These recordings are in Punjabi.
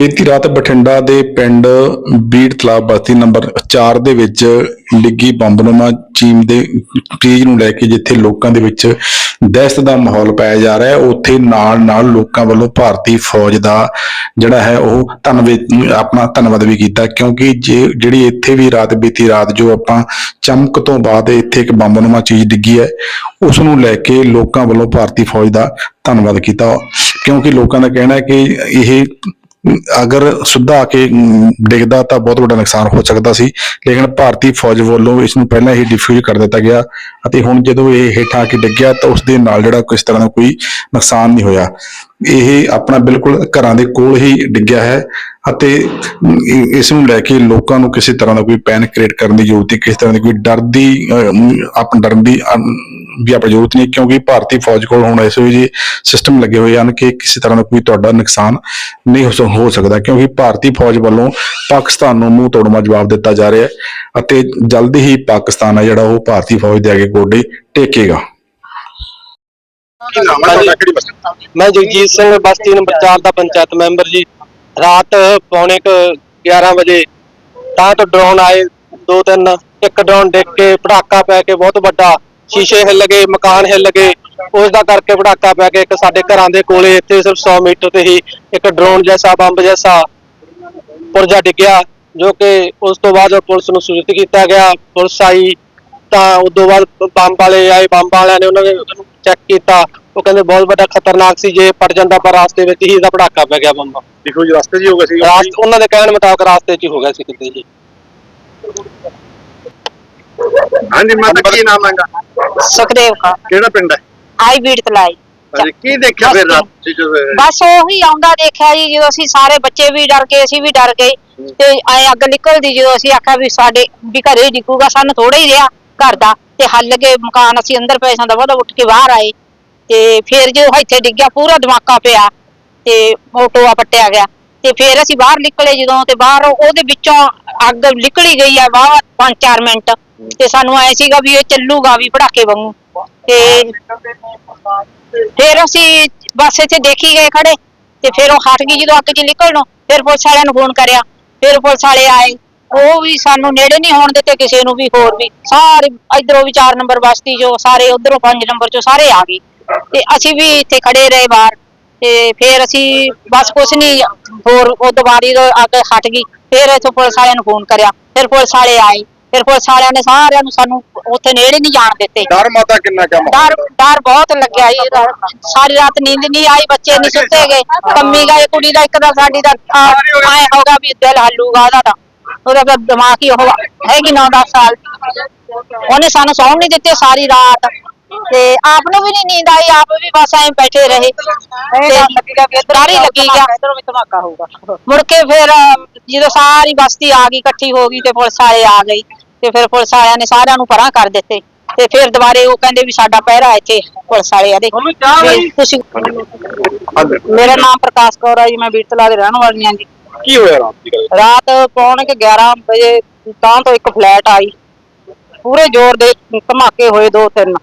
ਬੀਤੀ ਰਾਤ ਬਠਿੰਡਾ ਦੇ ਪਿੰਡ ਬੀੜ ਤਲਾਬ ਬਸਤੀ ਨੰਬਰ 4 ਦੇ ਵਿੱਚ ਡਿੱਗੀ ਬੰਬਨੁਮਾ ਚੀਮ ਦੇ ਚੀਜ਼ ਨੂੰ ਲੈ ਕੇ ਜਿੱਥੇ ਲੋਕਾਂ ਦੇ ਵਿੱਚ ਦਹਿਸ਼ਤ ਦਾ ਮਾਹੌਲ ਪਾਇਆ ਜਾ ਰਿਹਾ ਹੈ, ਉੱਥੇ ਨਾਲ ਨਾਲ ਲੋਕਾਂ ਵੱਲੋਂ ਭਾਰਤੀ ਫੌਜ ਦਾ ਜਿਹੜਾ ਹੈ ਉਹ ਧੰਨਵਾਦ ਆਪਣਾ ਧੰਨਵਾਦ ਵੀ ਕੀਤਾ, ਕਿਉਂਕਿ ਜੇ ਜਿਹੜੀ ਇੱਥੇ ਵੀ ਰਾਤ ਬੀਤੀ ਰਾਤ ਜੋ ਆਪਾਂ ਚਮਕ ਤੋਂ ਬਾਅਦ ਇੱਥੇ ਇੱਕ ਬੰਬਨੁਮਾ ਚੀਜ਼ ਡਿੱਗੀ ਹੈ, ਉਸ ਨੂੰ ਲੈ ਕੇ ਲੋਕਾਂ ਵੱਲੋਂ ਭਾਰਤੀ ਫੌਜ ਦਾ ਧੰਨਵਾਦ ਕੀਤਾ, ਕਿਉਂਕਿ ਲੋਕਾਂ ਦਾ ਕਹਿਣਾ ਹੈ ਕਿ ਇਹ ਅਗਰ ਸਿੱਧਾ ਆ ਕੇ ਡਿੱਗਦਾ ਤਾਂ ਬਹੁਤ ਵੱਡਾ ਨੁਕਸਾਨ ਹੋ ਸਕਦਾ ਸੀ ਲੇਕਿਨ ਭਾਰਤੀ ਫੌਜ ਵੱਲੋਂ ਇਸ ਨੂੰ ਪਹਿਲਾਂ ਹੀ ਡਿਫਿਊਜ਼ ਕਰ ਦਿੱਤਾ ਗਿਆ ਅਤੇ ਹੁਣ ਜਦੋਂ ਇਹ ਹੇਠਾਂ ਆ ਕੇ ਡਿੱਗਿਆ ਤਾਂ ਉਸ ਦੇ ਨਾਲ ਜਿਹੜਾ ਕਿਸ ਤਰ੍ਹਾਂ ਦਾ ਕੋਈ ਨੁਕਸਾਨ ਨਹੀਂ ਹੋਇਆ। ਇਹ ਆਪਣਾ ਬਿਲਕੁਲ ਘਰਾਂ ਦੇ ਕੋਲ ਹੀ ਡਿੱਗਿਆ ਹੈ ਅਤੇ ਇਸ ਨੂੰ ਲੈ ਕੇ ਲੋਕਾਂ ਨੂੰ ਕਿਸੇ ਤਰ੍ਹਾਂ ਦਾ ਕੋਈ ਪੈਨਿਕ ਕ੍ਰੀਏਟ ਕਰਨ ਦੀ ਜ਼ਰੂਰਤ ਨਹੀਂ ਕਿਸੇ ਤਰ੍ਹਾਂ ਦੀ ਕੋਈ ਡਰ ਦੀ ਅਮ, ਡਰਨ ਦੀ ਵੀ ਆਪਾਂ ਜ਼ਰੂਰਤ ਨਹੀਂ ਕਿਉਂਕਿ ਭਾਰਤੀ ਫੌਜ ਕੋਲ ਹੁਣ ਇਸ ਵੇਲੇ ਸਿਸਟਮ ਲੱਗੇ ਹੋਏ ਹਨ ਕਿ ਕਿਸੇ ਤਰ੍ਹਾਂ ਦਾ ਕੋਈ ਤੁਹਾਡਾ ਨੁਕਸਾਨ ਨਹੀਂ ਹੋ ਸਕ- ਹੋ ਸਕਦਾ ਕਿਉਂਕਿ ਭਾਰਤੀ ਫੌਜ ਵੱਲੋਂ ਪਾਕਿਸਤਾਨ ਨੂੰ ਮੂੰਹ ਤੋੜਮਾ ਜਵਾਬ ਦਿੱਤਾ ਜਾ ਰਿਹਾ ਹੈ ਅਤੇ ਜਲਦੀ ਹੀ ਪਾਕਿਸਤਾਨ ਹੈ ਜਿਹੜਾ ਉਹ ਭਾਰਤੀ ਫੌਜ ਦੇ ਅੱਗੇ ਗੋਡੇ ਟੇਕੇਗਾ। ਮੈਂ ਜਗਜੀਤ ਸਿੰਘ ਬਸਤੀ ਨੰਬਰ 4 ਦਾ ਪੰਚਾਇਤ ਮੈਂਬਰ ਜੀ। ਰਾਤ ਪੌਣੇ ਕੁ 11 ਵਜੇ ਤਾਂ ਤੋਂ ਡਰੋਨ ਆਏ ਦੋ ਤਿੰਨ ਇੱਕ ਡਰੋਨ ਡਿੱਗ ਕੇ ਪਟਾਕਾ ਪੈ ਕੇ ਬਹੁਤ ਵੱਡਾ ਸ਼ੀਸ਼ੇ ਹਿੱਲ ਗਏ ਮਕਾਨ ਹਿੱਲ ਗਏ ਉਸ ਦਾ ਕਰਕੇ ਪਟਾਕਾ ਪੈ ਕੇ ਇੱਕ ਸਾਡੇ ਘਰਾਂ ਦੇ ਕੋਲੇ ਇੱਥੇ ਸਿਰਫ 100 ਮੀਟਰ ਤੇ ਹੀ ਇੱਕ ਡਰੋਨ ਜੈਸਾ ਬੰਬ ਜੈਸਾ ਪੁਰਜਾ ਡਿੱਗਿਆ ਜੋ ਕਿ ਉਸ ਤੋਂ ਬਾਅਦ ਪੁਲਿਸ ਨੂੰ ਸੂਚਿਤ ਕੀਤਾ ਗਿਆ। ਪੁਲਿਸ ਆਈ ਤਾਂ ਉਸ ਤੋਂ ਬਾਅਦ ਬੰਬ ਵਾਲੇ ਆਏ ਬੰਬ ਵਾਲਿਆਂ ਨੇ ਉਹਨਾਂ ਨੇ ਉਹਨੂੰ ਚੈੱਕ ਕੀਤਾ। ਉਹ ਕਹਿੰਦੇ ਬਹੁਤ ਵੱਡਾ ਖਤਰਨਾਕ ਸੀ ਜੇ ਪੜ ਜਾਂਦਾ ਪਰ ਰਾਸਤੇ ਵਿੱਚ ਹੀ ਇਹਦਾ ਪੜਾਕਾ ਪੈ ਗਿਆ ਬੰਬ। ਦੇਖੋ ਜੀ ਰਸਤੇ 'ਚ ਹੀ ਹੋ ਗਿਆ ਸੀ। ਉਹਨਾਂ ਦੇ ਕਹਿਣ ਮੁਤਾਬਕ ਰਾਸਤੇ 'ਚ ਹੀ ਹੋ ਗਿਆ ਸੀ ਕਿਤੇ ਜੀ। ਹਾਂਜੀ ਮਾਤਾ ਕੀ ਨਾਮ ਹੈਗਾ ਸੁਖਦੇਵ ਕੌਰ। ਕਿਹੜਾ ਪਿੰਡ ਹੈ? ਆਈ ਬੀੜ ਤਲਾਈ। ਹਾਂਜੀ ਕੀ ਦੇਖਿਆ ਫਿਰ ਰਾਤ 'ਚ ਜਦੋਂ ਬਸ ਉਹੀ ਆਉਂਦਾ ਦੇਖਿਆ ਜੀ ਜਦੋਂ ਅਸੀਂ ਸਾਰੇ ਬੱਚੇ ਵੀ ਡਰ ਗਏ ਅਸੀਂ ਵੀ ਡਰ ਗਏ। ਤੇ ਐ ਅੱਗ ਨਿਕਲਦੀ ਜਦੋਂ ਅਸੀਂ ਆਖਿਆ ਵੀ ਸਾਡੇ ਵੀ ਘਰੇ ਹੀ ਡਿੱਗੂਗਾ ਸਾਨੂੰ ਥੋੜਾ ਹੀ ਰਿਹਾ ਘਰ ਦਾ। ਤੇ ਹੱਲ ਗਏ ਮਕਾਨ ਅਸੀਂ ਅੰਦਰ ਪਏ ਸਾਂ ਦਾ ਉਹਦਾ ਉੱਠ ਕੇ ਬਾਹਰ ਆਏ। ਤੇ ਫਿਰ ਜਦੋਂ ਇੱਥੇ ਡਿੱਗਿਆ ਪੂਰਾ ਧਮਾਕਾ ਪਿਆ। ਤੇ ਉਹ ਟੋਆ ਪੱਟਿਆ ਗਿਆ। ਤੇ ਫਿਰ ਅਸੀਂ ਬਾਹਰ ਨਿਕਲੇ ਜਦੋਂ ਤੇ ਬਾਹਰ ਉਹਦੇ ਵਿੱਚੋਂ ਅੱਗ ਨਿਕਲੀ ਗਈ ਆ ਬਾਹਰ 5-4 ਮਿੰਟ। ਤੇ ਸਾਨੂੰ ਐ ਸੀਗਾ ਵੀ ਇਹ ਚੱਲੂਗਾ ਵੀ ਪੜਾਕੇ ਵਾਂਗੂ। ਤੇ ਫਿਰ ਅਸੀਂ ਬੱਸ ਇੱਥੇ ਦੇਖੀ ਗਏ ਖੜੇ। ਤੇ ਫਿਰ ਉਹ ਹਟ ਗਈ ਜਦੋਂ ਅੱਗ ਚ ਨਿਕਲਣੋਂ ਫਿਰ ਪੁਲਿਸ ਵਾਲਿਆਂ ਨੂੰ ਫੋਨ ਕਰਿਆ। ਫਿਰ ਪੁਲਿਸ ਵਾਲੇ ਆਏ। ਉਹ ਵੀ ਸਾਨੂੰ ਨੇੜੇ ਨਹੀਂ ਹੋਣ ਦਿੱਤੇ ਕਿਸੇ ਨੂੰ ਵੀ ਹੋਰ ਵੀ। ਸਾਰੇ ਇਧਰੋਂ ਵੀ 4 ਨੰਬਰ ਬਸਤੀ ਜੋ ਸਾਰੇ ਉਧਰੋਂ 5 ਨੰਬਰ ਚੋਂ ਸਾਰੇ ਆ ਗਏ। ਤੇ ਅਸੀਂ ਵੀ ਇੱਥੇ ਖੜੇ ਰਹੇ ਬਾਹਰ। ਤੇ ਫਿਰ ਅਸੀਂ ਬਸ ਕੁਛ ਨਹੀਂ ਹੋਰ ਉਹ ਦੁਬਾਰੀ ਤੋਂ ਅੱਗ ਹਟ ਗਈ ਫਿਰ ਇੱਥੋਂ ਪੁਲਿਸ ਵਾਲਿਆਂ ਨੂੰ ਫੋਨ ਕਰਿਆ ਫਿਰ ਪੁਲਿਸ ਵਾਲੇ ਆਏ ਫਿਰ ਪੁਲਿਸ ਵਾਲਿਆਂ ਨੇ ਸਾਰਿਆਂ ਨੂੰ ਸਾਨੂੰ ਉੱਥੇ ਨੇੜੇ ਨਹੀਂ ਜਾਣ ਦਿੱਤੇ। ਡਰ ਮਾਤਾ ਕਿੰਨਾ ਕੰਮ ਡਰ ਡਰ ਬਹੁਤ ਲੱਗਿਆ ਜੀ ਇਹਦਾ। ਸਾਰੀ ਰਾਤ ਨੀਂਦ ਨਹੀਂ ਆਈ ਬੱਚੇ ਨਹੀਂ ਸੁੱਤੇ ਗਏ। ਕੰਮੀ ਗਏ ਕੁੜੀ ਦਾ ਇੱਕ ਦਾ ਸਾਡੀ ਦਾ ਆਏ ਹੋਗਾ ਵੀ ਦਿਲ ਹੱਲੂਗਾ ਉਹਦਾ ਤਾਂ। ਉਹਦਾ ਤਾਂ ਦਿਮਾਗ ਹੀ ਉਹ ਹੈਗੀ 9-10 ਸਾਲ। ਦੀ। ਉਹਨੇ ਸਾਨੂੰ ਸੌਣ ਨਹੀਂ ਦਿੱਤੇ ਸਾਰੀ ਰਾਤ। ਤੇ ਆਪ ਨੂੰ ਵੀ ਨਹੀਂ ਨੀਂਦ ਆਈ ਆਪ ਵੀ ਬਸ ਐਂ ਬੈਠੇ ਰਹੇ। ਤੇ ਡਰ ਹੀ ਲੱਗੀ ਗਿਆ ਇਧਰੋਂ ਵੀ ਧਮਾਕਾ ਹੋਊਗਾ। ਮੁੜ ਕੇ ਫਿਰ ਅਹ, ਜਦੋਂ ਸਾਰੀ ਬਸਤੀ ਆ ਗਈ ਇਕੱਠੀ ਹੋ ਗਈ ਤੇ ਪੁਲਿਸ ਵਾਲੇ ਆ ਗਈ ਤੇ ਫਿਰ ਪੁਲਿਸ ਵਾਲਿਆਂ ਨੇ ਸਾਰਿਆਂ ਨੂੰ ਪਰਾਂ ਕਰ ਦਿੱਤੇ। ਤੇ ਫਿਰ ਦੁਬਾਰੇ ਉਹ ਕਹਿੰਦੇ ਵੀ ਸਾਡਾ ਪਹਿਰਾ ਇੱਥੇ ਪੁਲਿਸ ਵਾਲੇ ਵੀ ਤੁਸੀਂ ਹਾਂਜੀ। ਮੇਰਾ ਨਾਮ ਪ੍ਰਕਾਸ਼ ਕੌਰ ਆ ਜੀ ਮੈਂ ਬੀੜਤਲਾ ਦੇ ਰਹਿਣ ਵਾਲੀ ਹਾਂ ਜੀ। ਕੀ ਹੋਇਆ ਦੀ ਰਾਤ ਪੌਣੇ ਕੁ 11 ਵਜੇ ਤਾਂ ਤੋਂ ਇੱਕ ਫਲੈਟ ਆਈ। ਪੂਰੇ ਜ਼ੋਰ ਦੇ ਧਮਾਕੇ ਹੋਏ ਦੋ ਤਿੰਨ।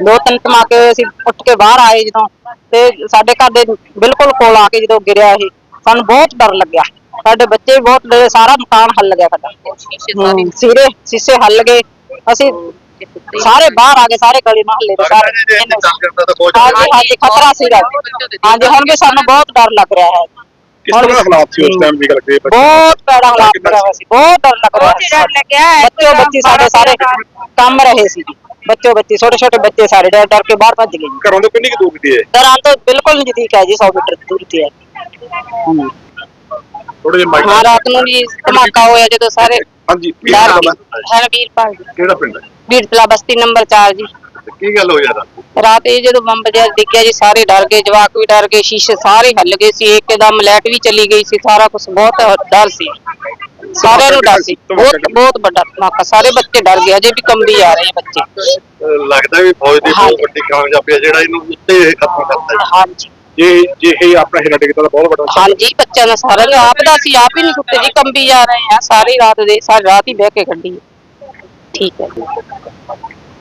ਦੋ ਤਿੰਨ ਧਮਾਕੇ ਹੋਏ ਅਸੀਂ ਉੱਠ ਕੇ ਬਾਹਰ ਆਏ ਜਦੋਂ ਤੇ ਸਾਡੇ ਘਰ ਦੇ ਬਿਲਕੁਲ ਕੋਲ ਆ ਕੇ ਜਦੋਂ ਗਿਰਿਆ ਇਹ ਸਾਨੂੰ ਬਹੁਤ ਡਰ ਲੱਗਿਆ। ਸਾਡੇ ਬੱਚੇ ਬਹੁਤ ਡਰੇ ਸਾਰਾ ਮਕਾਨ ਹੱਲ ਗਿਆ ਸਾਡਾ। ਹਮ, ਸੀਰੇ ਸ਼ੀਸ਼ੇ ਹੱਲ ਗਏ। ਅਸੀਂ ਸਾਰੇ ਬਾਹਰ ਆ ਗਏ ਸਾਰੇ ਗਲੀ ਮਹੱਲੇ ਦੇ ਸਾਰੇ ਜੇ ਇੱਥੇ ਚੱਲ ਕਰਦਾ ਤਾਂ ਬਹੁਤ ਹਾਂਜੀ ਹਾਂਜੀ ਖਤਰਾ ਸੀਗਾ। ਹਾਂਜੀ ਹੁਣ ਵੀ ਸਾਨੂੰ ਬਹੁਤ ਡਰ ਲੱਗ ਰਿਹਾ ਹੈ। ਕਿਸ ਤਰ੍ਹਾਂ ਦੇ ਹਾਲਾਤ ਸੀ ਉਸ ਟਾਈਮ ਦੀ ਗੱਲ ਕਰੀਏ ਬੱਚੇ ਬਹੁਤ ਭੈੜਾ ਹਾਲਾਤ ਸੀ? ਬਹੁਤ ਡਰ ਲੱਗ ਰਿਹਾ ਸੀ। ਬੱਚੋ ਬੱਚੀ ਸਾਡੇ ਸਾਰੇ ਕੰਮ ਰਹੇ ਸੀ। ਬੱਚੋ ਬੱਚੀ ਛੋਟੇ ਛੋਟੇ ਬੱਚੇ ਸਾਰੇ ਡਰ ਡਰ ਕੇ ਬਾਹਰ ਭੱਜ ਗਏ ਜੀ। ਘਰੋਂ ਤੋਂ ਕਿੰਨੀ ਕੁ ਦੂਰ ਦੀ ਹੈ? ਦਰਾਂ ਤੋਂ ਬਿਲਕੁਲ ਨਜ਼ਦੀਕ ਹੈ ਜੀ 100 ਮੀਟਰ ਦੂਰੀ ਤੇ ਹੈ। ਹਾਂਜੀ। ਥੋੜੇ ਜਿਹਾ ਮਾਈਕ ਹਾਂ ਰਾਤ ਨੂੰ ਜੀ ਧਮਾਕਾ ਹੋਇਆ ਜਦੋਂ ਸਾਰੇ ਹਾਂਜੀ ਕੀ ਡਰ ਨਾਮ ਗਏ। ਹੈ ਹੈ ਵੀਰਪਾਲ ਜੀ ਕਿਹੜਾ ਪਿੰਡ ਹੈ? ਵੀਰਪਲਾ ਬਸਤੀ ਨੰਬਰ 4 ਜੀ। ਤੇ ਕੀ ਗੱਲ ਹੋਈ ਰਾਤ ਰਾਤ ਇਹ ਜਦੋਂ ਬੰਬ ਜਿਹਾ ਡਿੱਗਿਆ ਜੀ ਸਾਰੇ ਡਰ ਗਏ ਜਵਾਕ ਵੀ ਡਰ ਗਏ ਸ਼ੀਸ਼ੇ ਸਾਰੇ ਹੱਲ ਗਏ ਸੀ ਇੱਕਦਮ ਲਾਈਟ ਵੀ ਚਲੀ ਗਈ ਸੀ ਸਾਰਾ ਕੁਝ ਬਹੁਤ ਡਰ ਸੀ। ਸਾਰਿਆਂ ਨੂੰ ਡਰ ਸੀ। ਬਹੁਤ ਬਹੁਤ ਵੱਡਾ ਧਮਾਕਾ। ਸਾਰੇ ਬੱਚੇ ਡਰ ਗਏ ਅਜੇ ਵੀ ਕੰਬੀ ਆ ਰਹੇ ਬੱਚੇ। ਲੱਗਦਾ ਵੀ ਫੌਜ ਦੀ ਬਹੁਤ। ਵੱਡੀ ਕਾਮਯਾਬੀ ਹੈ ਜਿਹੜਾ ਇਹਨੂੰ ਉੱਤੇ ਇਹ ਖਤਮ ਕਰਤਾ ਹੈ। ਹਾਂਜੀ। ਜੇ ਜੇ ਇਹ ਆਪਣਾ ਹੀਰਾ ਟਿਕਦਾ ਤਾਂ ਬਹੁਤ ਵੱਡਾ ਹਾਂਜੀ ਬੱਚਿਆਂ ਦਾ ਸਾਰਿਆਂ ਨੂੰ ਆਪ ਦਾ ਸੀ ਆਪ ਹੀ ਨਹੀਂ ਸੁੱਤੇ ਜੀ ਕੰਬੀ ਜਾ ਰਹੇ ਆ ਸਾਰੀ ਰਾਤ ਦੇ ਸਾਰੀ ਰਾਤ ਹੀ ਬਹਿ ਕੇ ਕੱਢੀ ਹੈ। ਠੀਕ ਹੈ।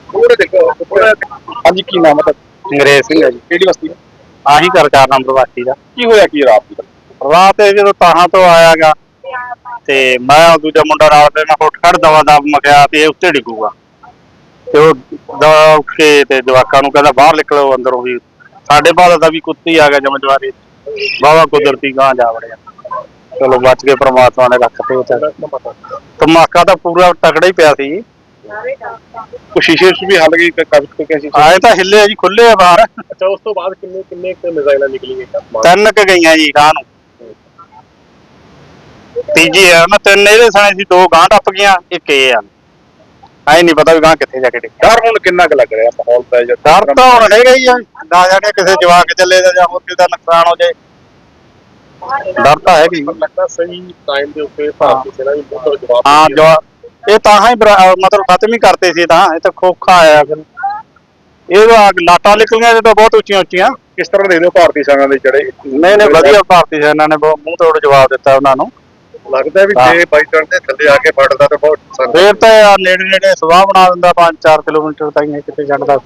ਥੋੜੇ ਦੇਖੋ ਹਾਂਜੀ ਕੀ ਨਾਮ ਹੈ ਅੰਗਰੇਜ਼ ਸਿੰਘ ਹੈ ਜੀ। ਕਿਹੜੀ ਬਸਤੀ? ਆਹੀ ਕਰ ਚਾਰ ਨੰਬਰ ਵਾਸੀ ਦਾ। ਕੀ ਹੋਇਆ ਕੀ ਰਾਤ ਦੀ? ਰਾਤ ਇਹ ਜਦੋਂ ਤਾਹਾਂ ਤੋਂ ਆਇਆਗਾ ਤੇ ਮੈਂ ਉਹ ਦੂਜਾ ਮੁੰਡਾ ਨਾਲ ਤੇ ਮੈਂ ਉੱਠ ਖੜ ਦਵਾ ਦਾ ਮਖਿਆ ਤੇ ਇਹ ਉੱਤੇ ਡਿੱਗੂਗਾ। ਤੇ ਉਹ ਦਵਾ ਉੱਠ ਕੇ ਤੇ ਜਵਾਕਾਂ ਨੂੰ ਕਹਿੰਦਾ ਬਾਹਰ ਨਿਕਲੋ ਅੰਦਰੋਂ ਵੀ। ਸਾਡੇ ਬਾਦ ਦਾ ਵੀ ਕੁੱਤੀ ਆ ਗਿਆ ਜਮਜਵਾਰੀ ਬਾਵਾ ਕੁਦਰਤੀ ਗਾਂ ਜਾ ਵੜਿਆ। ਚਲੋ ਬਚ ਕੇ ਪ੍ਰਮਾਤਮਾ ਨੇ ਰੱਖ ਤੇ ਧਮਾਕਾ ਤਾਂ ਪੂਰਾ ਤਕੜਾ ਹੀ ਪਿਆ ਸੀ। ਕੁਛ ਸ਼ੀਸ਼ੇ ਵਿੱਚ ਵੀ ਹੱਲ ਗਈ ਕਬਜ਼ ਕੋ ਕਿਸੇ ਆਏ ਤਾਂ ਹਿੱਲੇ ਆ ਜੀ ਖੁੱਲੇ ਆ ਬਾਹਰ। ਅੱਛਾ ਉਸ ਤੋਂ ਬਾਅਦ ਕਿੰਨੇ ਕਿੰਨੇ ਕੁ ਮਿਜ਼ਾਈਲਾਂ ਨਿਕਲੀਆਂ ਤਿੰਨ ਕ ਗਈਆਂ ਜੀ ਗਾਂ ਨੂੰ। ਤੀਜੀ ਆ ਮੈਂ ਤਿੰਨ ਇਹਦੇ ਸਾਨੇ ਸੀ ਦੋ ਗਾਂ ਟੱਪ ਗਈਆਂ ਇੱਕ ਇਹ ਆ। ਐ ਨਹੀਂ ਪਤਾ ਵੀ ਗਾਂ ਕਿੱਥੇ ਜਾ ਕੇ ਡਿੱਗੀ ਡਰ ਹੁਣ ਕਿੰਨਾ ਕੁ ਲੱਗ ਰਿਹਾ ਮਾਹੌਲ ਪੈ ਜਾ ਡਰ ਤਾਂ ਹੁਣ ਹੈਗਾ ਹੀ ਆ। ਨਾ ਜਾਣੇ ਕਿਸੇ ਜਵਾਕ ਚੱਲੇ ਦਾ ਜਾਂ ਹੋਰ ਕਿਸੇ ਦਾ ਨੁਕਸਾਨ ਹੋ ਜਾਏ ਡਰ ਤਾਂ ਹੀ। ਲੱਗਦਾ ਸਹੀ ਟਾਈਮ ਦੇ ਉੱਤੇ ਭਾਰਤੀ ਸੈਨਾ ਵੀ ਬਹੁਤ ਜਵਾਬ ਹਾਂ ਦੇ ਰਹੀ ਹੈ। ਜੋ ਇਹ ਤਾਂ ਹੀ ਬਰਾ- ਮਤਲਬ ਖਤਮ ਹੀ ਕਰਤੇ ਸੀ ਤਾਂ। ਇਹ ਤਾਂ ਖੋਖਾ ਆਇਆ ਫਿਰ। ਇਹ ਤਾਂ ਲਾਟਾਂ ਨਿਕਲੀਆਂ ਇਹ ਤਾਂ ਬਹੁਤ ਉੱਚੀਆਂ ਉੱਚੀਆਂ। ਕਿਸ ਤਰ੍ਹਾਂ ਦੇ ਦਿਓ ਭਾਰਤੀ ਸੈਨਾ ਦੇ ਜਿਹੜੇ ਨਹੀਂ ਨਹੀਂ ਵਧੀਆ ਭਾਰਤੀ ਸੈਨਾ ਨੇ ਬਹੁਤ ਮੂੰਹ ਤੋੜ ਜਵਾਬ ਦਿੱਤਾ ਉਹਨਾਂ ਨੂੰ। ਲੱਗਦਾ ਵੀ। ਜੇ ਬਾਈ ਟਰਨ ਦੇ ਥੱਲੇ ਆ ਕੇ ਫੜਦਾ ਤਾਂ ਬਹੁਤ ਨੁਕਸਾਨ ਫੇਰ ਤਾਂ ਯਾਰ ਨੇੜੇ ਨੇੜੇ ਸਵਾਹ ਬਣਾ ਦਿੰਦਾ 5-4 ਕਿਲੋਮੀਟਰ ਤਾਈਂ ਇਹ ਕਿਤੇ ਛੱਡਦਾ